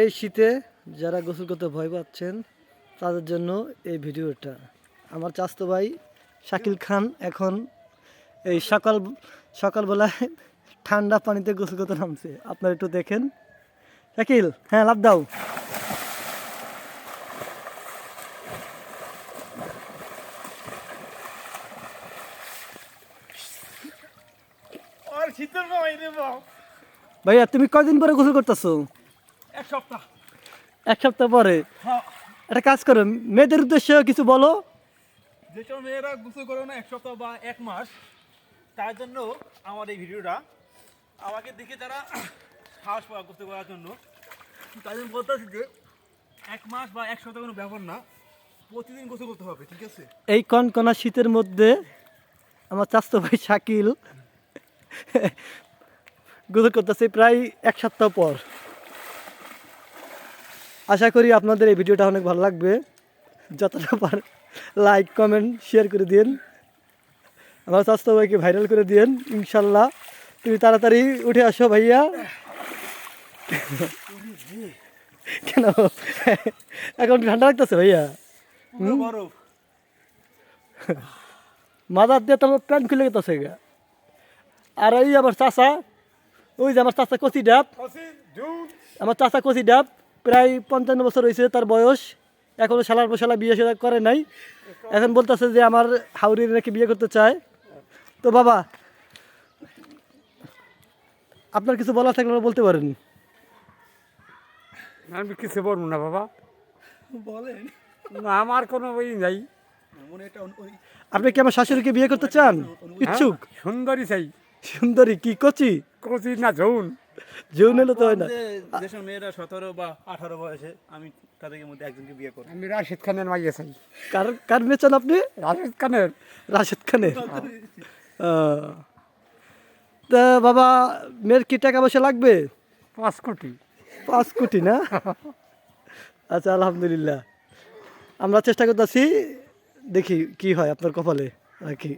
এই শীতে যারা গোসল করতে ভয় পাচ্ছেন তাদের জন্য এই ভিডিওটা। আমার চাস্তো ভাই শাকিল খান এখন এই সকাল সকালবেলায় ঠান্ডা পানিতে গোসল করতে নামছে। আপনারা একটু দেখেন। শাকিল হ্যাঁ লাভ দাও। ভাইয়া তুমি কয়দিন পরে গোসল করতেছো? এক সপ্তাহ। এক সপ্তাহ পরে? হ্যাঁ। একটা কাজ করো মেয়েদের উদ্দেশ্যে কিছু বলো। যেসব মেয়েরা গোসল করে না এক সপ্তাহ বা এক মাস তার জন্য আমার এই ভিডিওটা। আমাকে দেখে তারা সাহস পাওয়া গোসল করার জন্য। তাই জন্য বলতেছি যে এক মাস বা এক সপ্তাহ কোনো ব্যাপার না প্রতিদিন গোসল করতে হবে ঠিক আছে? এই কনকনা শীতের মধ্যে আমার চাস্তো ভাই শাকিল গোসল করতেছে প্রায় এক সপ্তাহ পর। আশা করি আপনাদের এই ভিডিওটা অনেক ভালো লাগবে। যতটা পার লাইক কমেন্ট শেয়ার করে দিন আমার চাস্তো ভাইকে ভাইরাল করে দিন ইনশাল্লাহ। তুমি তাড়াতাড়ি উঠে আসো ভাইয়া। কেন? এখন ঠান্ডা লাগতেছে ভাইয়া। মাদার দিয়ে তোমার প্যান্ট খুলে গেছে গা। আর ওই আমার চাষা ওই যে আমার চাষা কচি ডাব। আমার চাষা কচি ডাব। প্রায় পঞ্চান্ন বছর হয়েছে তার বয়স। এখনও শালার পশালা বিয়ে সাদা করে নাই। এখন বলতেছে যে আমার হাউরির নাকি বিয়ে করতে চায়। তো বাবা আপনার কিছু বলার থাকলে বলতে পারেন। আমি কিছু বলব না বাবা। বলেন। না আমার কোনো ওই নাই। আপনি কি আমার শাশুড়িকে বিয়ে করতে চান? ইচ্ছুক? হ্যাঁ, সুন্দরী চাই। সুন্দরী কি কচি? কচি না যৌন। তো হয় না। যেসব মেয়েরা সতেরো বা আঠারো বয়সে আমি তাদেরকে মধ্যে একজনকে বিয়ে করব আমি রাশিদ খানের মাইয়ে চাই। কার কার মেয়ে চান আপনি? রাশিদ খানের। রাশেদ খানের। তা বাবা মেয়ের কি টাকা পয়সা লাগবে? পাঁচ কোটি। পাঁচ কোটি না? আচ্ছা আলহামদুলিল্লাহ। আমরা চেষ্টা করতেছি দেখি কি হয় আপনার কপালে আর কি।